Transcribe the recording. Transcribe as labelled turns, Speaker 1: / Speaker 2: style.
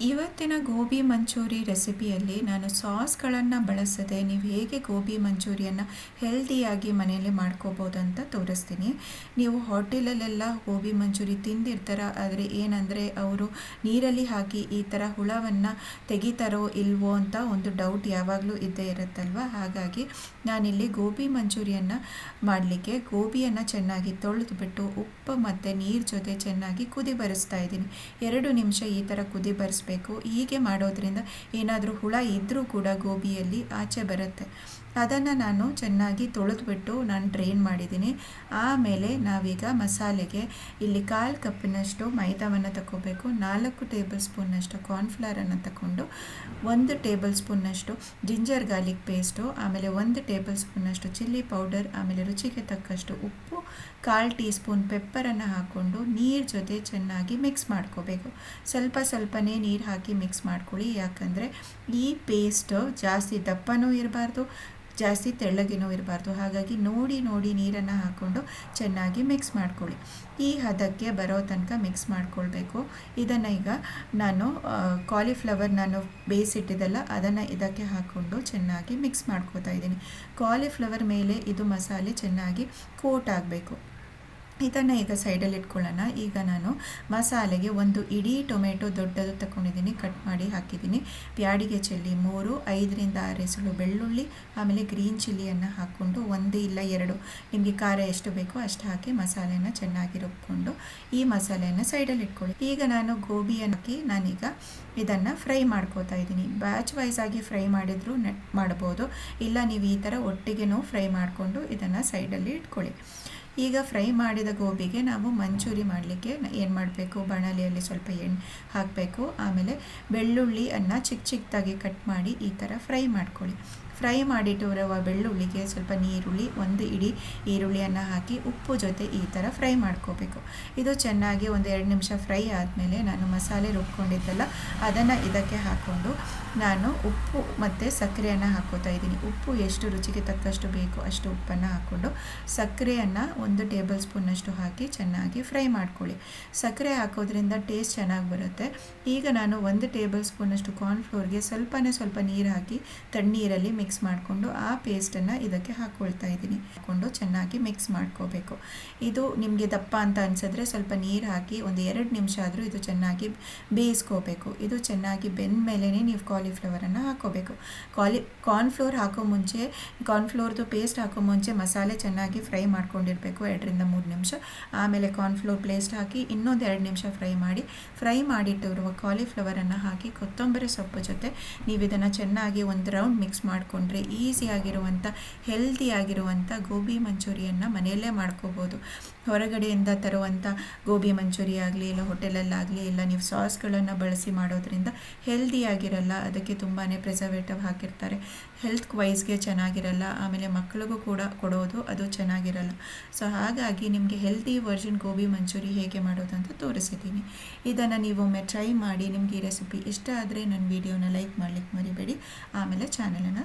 Speaker 1: ಇವತ್ತಿನ ಗೋಬಿ ಮಂಚೂರಿ ರೆಸಿಪಿಯಲ್ಲಿ ನಾನು ಸಾಸ್ಗಳನ್ನು ಬಳಸದೆ ನೀವು ಹೇಗೆ ಗೋಬಿ ಮಂಚೂರಿಯನ್ನು ಹೆಲ್ದಿಯಾಗಿ ಮನೆಯಲ್ಲಿ ಮಾಡ್ಕೋಬೋದು ಅಂತ ತೋರಿಸ್ತೀನಿ. ನೀವು ಹೋಟೆಲಲ್ಲೆಲ್ಲ ಗೋಬಿ ಮಂಚೂರಿ ತಿಂದಿರ್ತಾರ, ಆದರೆ ಏನಂದರೆ ಅವರು ನೀರಲ್ಲಿ ಹಾಕಿ ಈ ಥರ ಹುಳವನ್ನು ತೆಗಿತಾರೋ ಇಲ್ವೋ ಅಂತ ಒಂದು ಡೌಟ್ ಯಾವಾಗಲೂ ಇದ್ದೇ ಇರುತ್ತಲ್ವ? ಹಾಗಾಗಿ ನಾನಿಲ್ಲಿ ಗೋಬಿ ಮಂಚೂರಿಯನ್ನು ಮಾಡಲಿಕ್ಕೆ ಗೋಬಿಯನ್ನು ಚೆನ್ನಾಗಿ ತೊಳೆದುಬಿಟ್ಟು ಉಪ್ಪು ಮತ್ತು ನೀರು ಜೊತೆ ಚೆನ್ನಾಗಿ ಕುದಿ ಬರಿಸ್ತಾ ಇದ್ದೀನಿ. ಎರಡು ನಿಮಿಷ ಈ ಥರ ಕುದಿ ಬರಿಸ್ ಹೀಗೆ ಮಾಡೋದ್ರಿಂದ ಏನಾದರೂ ಹುಳ ಇದ್ದರೂ ಕೂಡ ಗೋಬಿಯಲ್ಲಿ ಆಚೆ ಬರುತ್ತೆ. ಅದನ್ನು ನಾನು ಚೆನ್ನಾಗಿ ತೊಳೆದುಬಿಟ್ಟು ನಾನು ಡ್ರೈನ್ ಮಾಡಿದ್ದೀನಿ. ಆಮೇಲೆ ನಾವೀಗ ಮಸಾಲೆಗೆ ಇಲ್ಲಿ ಕಾಲು ಕಪ್ಪಿನಷ್ಟು ಮೈದಾವನ್ನು ತಗೋಬೇಕು ನಾಲ್ಕು ಟೇಬಲ್ ಸ್ಪೂನ್ನಷ್ಟು ಕಾರ್ನ್ಫ್ಲವರನ್ನು ತಗೊಂಡು ಒಂದು ಟೇಬಲ್ ಸ್ಪೂನ್ನಷ್ಟು ಜಿಂಜರ್ ಗಾರ್ಲಿಕ್ ಪೇಸ್ಟು ಆಮೇಲೆ ಒಂದು ಟೇಬಲ್ ಸ್ಪೂನ್ನಷ್ಟು ಚಿಲ್ಲಿ ಪೌಡರ್ ಆಮೇಲೆ ರುಚಿಗೆ ತಕ್ಕಷ್ಟು ಉಪ್ಪು, ಕಾಲು ಟೀ ಸ್ಪೂನ್ ಪೆಪ್ಪರನ್ನು ಹಾಕ್ಕೊಂಡು ನೀರು ಜೊತೆ ಚೆನ್ನಾಗಿ ಮಿಕ್ಸ್ ಮಾಡ್ಕೋಬೇಕು. ಸ್ವಲ್ಪ ಸ್ವಲ್ಪನೇ ನೀರು ಹಾಕಿ ಮಿಕ್ಸ್ ಮಾಡ್ಕೊಳ್ಳಿ. ಯಾಕಂದರೆ ಈ ಪೇಸ್ಟ್ ಜಾಸ್ತಿ ದಪ್ಪನೂ ಇರಬಾರ್ದು ಜಾಸ್ತಿ ತೆಳ್ಳಗಿನೂ ಇರಬಾರ್ದು. ಹಾಗಾಗಿ ನೋಡಿ ನೋಡಿ ನೀರನ್ನು ಹಾಕ್ಕೊಂಡು ಚೆನ್ನಾಗಿ ಮಿಕ್ಸ್ ಮಾಡ್ಕೊಳ್ಳಿ. ಈ ಹದಕ್ಕೆ ಬರೋ ತನಕ ಮಿಕ್ಸ್ ಮಾಡಿಕೊಳ್ಬೇಕು. ಇದನ್ನು ಈಗ ನಾನು ಕಾಲಿಫ್ಲವರ್ ನಾನು ಬೇಯಿಸಿಟ್ಟಿದ್ದಲ್ಲ ಅದನ್ನು ಇದಕ್ಕೆ ಹಾಕ್ಕೊಂಡು ಚೆನ್ನಾಗಿ ಮಿಕ್ಸ್ ಮಾಡ್ಕೋತಾ ಇದ್ದೀನಿ. ಕಾಲಿಫ್ಲವರ್ ಮೇಲೆ ಇದು ಮಸಾಲೆ ಚೆನ್ನಾಗಿ ಕೋಟ್ ಆಗಬೇಕು. ಇದನ್ನು ಈಗ ಸೈಡಲ್ಲಿ ಇಟ್ಕೊಳ್ಳೋಣ. ಈಗ ನಾನು ಮಸಾಲೆಗೆ ಒಂದು ಇಡೀ ಟೊಮೆಟೊ ದೊಡ್ಡದು ತಗೊಂಡಿದ್ದೀನಿ ಕಟ್ ಮಾಡಿ ಹಾಕಿದ್ದೀನಿ. ಪ್ಯಾಡಿಗೆ ಚೆಲ್ಲಿ ಮೂರು, ಐದರಿಂದ ಆರು ಬೆಳ್ಳುಳ್ಳಿ, ಆಮೇಲೆ ಗ್ರೀನ್ ಚಿಲ್ಲಿಯನ್ನು ಹಾಕ್ಕೊಂಡು ಒಂದು ಇಲ್ಲ ಎರಡು. ನಿಮಗೆ ಖಾರ ಎಷ್ಟು ಬೇಕೋ ಅಷ್ಟು ಹಾಕಿ ಮಸಾಲೆನ ಚೆನ್ನಾಗಿ ರುಬ್ಕೊಂಡು ಈ ಮಸಾಲೆಯನ್ನು ಸೈಡಲ್ಲಿ ಇಟ್ಕೊಳ್ಳಿ. ಈಗ ನಾನು ಗೋಬಿಯನ್ನು ಹಾಕಿ ನಾನೀಗ ಇದನ್ನು ಫ್ರೈ ಮಾಡ್ಕೋತಾ ಇದ್ದೀನಿ. ಬ್ಯಾಚ್ ವೈಸ್ ಆಗಿ ಫ್ರೈ ಮಾಡಿದರೂ ನೆಟ್ ಮಾಡ್ಬೋದು. ಇಲ್ಲ ನೀವು ಈ ಥರ ಒಟ್ಟಿಗೆನೂ ಫ್ರೈ ಮಾಡಿಕೊಂಡು ಇದನ್ನು ಸೈಡಲ್ಲಿ ಇಟ್ಕೊಳ್ಳಿ. ಈಗ ಫ್ರೈ ಮಾಡಿದ ಗೋಬಿಗೆ ನಾವು ಮಂಚೂರಿ ಮಾಡಲಿಕ್ಕೆ ಏನು ಮಾಡಬೇಕು? ಬಾಣಲಿಯಲ್ಲಿ ಸ್ವಲ್ಪ ಎಣ್ಣೆ ಹಾಕಬೇಕು. ಆಮೇಲೆ ಬೆಳ್ಳುಳ್ಳಿಯನ್ನು ಚಿಕ್ಕ ಚಿಕ್ಕದಾಗಿ ಕಟ್ ಮಾಡಿ ಈ ಥರ ಫ್ರೈ ಮಾಡ್ಕೊಳ್ಳಿ. ಫ್ರೈ ಮಾಡಿಟ್ಟಿರುವ ಬೆಳ್ಳುಳ್ಳಿಗೆ ಸ್ವಲ್ಪ ನೀರುಳ್ಳಿ, ಒಂದು ಇಡಿ ಈರುಳ್ಳಿಯನ್ನು ಹಾಕಿ ಉಪ್ಪು ಜೊತೆ ಈ ಥರ ಫ್ರೈ ಮಾಡ್ಕೋಬೇಕು. ಇದು ಚೆನ್ನಾಗಿ ಒಂದು ಎರಡು ನಿಮಿಷ ಫ್ರೈ ಆದಮೇಲೆ ನಾನು ಮಸಾಲೆ ರುಬ್ಕೊಂಡಿದ್ದಲ್ಲ, ಅದನ್ನು ಇದಕ್ಕೆ ಹಾಕ್ಕೊಂಡು ನಾನು ಉಪ್ಪು ಮತ್ತು ಸಕ್ಕರೆಯನ್ನು ಹಾಕೋತಾ ಇದ್ದೀನಿ. ಉಪ್ಪು ಎಷ್ಟು ರುಚಿಗೆ ತಕ್ಕಷ್ಟು ಬೇಕು ಅಷ್ಟು ಉಪ್ಪನ್ನು ಹಾಕ್ಕೊಂಡು ಸಕ್ಕರೆಯನ್ನು ಒಂದು ಟೇಬಲ್ ಸ್ಪೂನಷ್ಟು ಹಾಕಿ ಚೆನ್ನಾಗಿ ಫ್ರೈ ಮಾಡ್ಕೊಳ್ಳಿ. ಸಕ್ಕರೆ ಹಾಕೋದ್ರಿಂದ ಟೇಸ್ಟ್ ಚೆನ್ನಾಗಿ ಬರುತ್ತೆ. ಈಗ ನಾನು ಒಂದು ಟೇಬಲ್ ಸ್ಪೂನಷ್ಟು ಕಾರ್ನ್ಫ್ಲೋರ್ಗೆ ಸ್ವಲ್ಪನೇ ಸ್ವಲ್ಪ ನೀರು ಹಾಕಿ, ತಣ್ಣೀರಲ್ಲಿ ಮಿಕ್ಸ್ ಮಾಡಿಕೊಂಡು ಆ ಪೇಸ್ಟನ್ನು ಇದಕ್ಕೆ ಹಾಕ್ಕೊಳ್ತಾ ಇದ್ದೀನಿ. ಹಾಕ್ಕೊಂಡು ಚೆನ್ನಾಗಿ ಮಿಕ್ಸ್ ಮಾಡ್ಕೋಬೇಕು. ಇದು ನಿಮಗೆ ದಪ್ಪ ಅಂತ ಅನಿಸಿದ್ರೆ ಸ್ವಲ್ಪ ನೀರು ಹಾಕಿ ಒಂದು ಎರಡು ನಿಮಿಷ ಆದರೂ ಇದು ಚೆನ್ನಾಗಿ ಬೇಯಿಸ್ಕೋಬೇಕು. ಇದು ಚೆನ್ನಾಗಿ ಬೆಂದ ಮೇಲೇ ನೀವು ಕಾಲಿಫ್ಲವರನ್ನು ಹಾಕೋಬೇಕು. ಕಾಲಿ ಕಾರ್ನ್ಫ್ಲೋರ್ ಹಾಕೋ ಮುಂಚೆ ಕಾರ್ನ್ಫ್ಲೋರ್ದು ಪೇಸ್ಟ್ ಹಾಕೋ ಮುಂಚೆ ಮಸಾಲೆ ಚೆನ್ನಾಗಿ ಫ್ರೈ ಮಾಡ್ಕೊಂಡಿರಬೇಕು ಎರಡರಿಂದ ಮೂರು ನಿಮಿಷ. ಆಮೇಲೆ ಕಾರ್ನ್ಫ್ಲೋರ್ ಪೇಸ್ಟ್ ಹಾಕಿ ಇನ್ನೊಂದು ಎರಡು ನಿಮಿಷ ಫ್ರೈ ಮಾಡಿ, ಫ್ರೈ ಮಾಡಿಟ್ಟಿರುವ ಕಾಲಿಫ್ಲವರನ್ನು ಹಾಕಿ ಕೊತ್ತಂಬರಿ ಸೊಪ್ಪು ಜೊತೆ ನೀವು ಇದನ್ನು ಚೆನ್ನಾಗಿ ಒಂದು ರೌಂಡ್ ಮಿಕ್ಸ್ ಮಾಡ್ಕೊಂಡು ಮಾಡಿಕೊಂಡ್ರೆ ಈಸಿಯಾಗಿರುವಂಥ ಹೆಲ್ದಿಯಾಗಿರುವಂಥ ಗೋಬಿ ಮಂಚೂರಿಯನ್ನು ಮನೆಯಲ್ಲೇ ಮಾಡ್ಕೋಬೋದು. ಹೊರಗಡೆಯಿಂದ ತರುವಂಥ ಗೋಬಿ ಮಂಚೂರಿ ಆಗಲಿ, ಇಲ್ಲ ಹೋಟೆಲಲ್ಲಾಗಲಿ, ಇಲ್ಲ ನೀವು ಸಾಸ್ಗಳನ್ನು ಬಳಸಿ ಮಾಡೋದ್ರಿಂದ ಹೆಲ್ದಿಯಾಗಿರಲ್ಲ ಅದಕ್ಕೆ ತುಂಬಾ ಪ್ರಿಸರ್ವೇಟಿವ್ ಹಾಕಿರ್ತಾರೆ. ಹೆಲ್ತ್ ವೈಸ್ಗೆ ಚೆನ್ನಾಗಿರಲ್ಲ. ಆಮೇಲೆ ಮಕ್ಕಳಿಗೂ ಕೂಡ ಕೊಡೋದು ಅದು ಚೆನ್ನಾಗಿರಲ್ಲ. ಸೊ ಹಾಗಾಗಿ ನಿಮಗೆ ಹೆಲ್ದಿ ವರ್ಷನ್ ಗೋಬಿ ಮಂಚೂರಿ ಹೇಗೆ ಮಾಡೋದು ಅಂತ ತೋರಿಸಿದ್ದೀನಿ. ಇದನ್ನು ನೀವು ಒಮ್ಮೆ ಟ್ರೈ ಮಾಡಿ, ನಿಮಗೆ ಈ ರೆಸಿಪಿ ಇಷ್ಟ ಆದರೆ ನನ್ನ ವಿಡಿಯೋನ ಲೈಕ್ ಮಾಡಲಿಕ್ಕೆ ಮರಿಬೇಡಿ. ಆಮೇಲೆ ಚಾನಲನ್ನು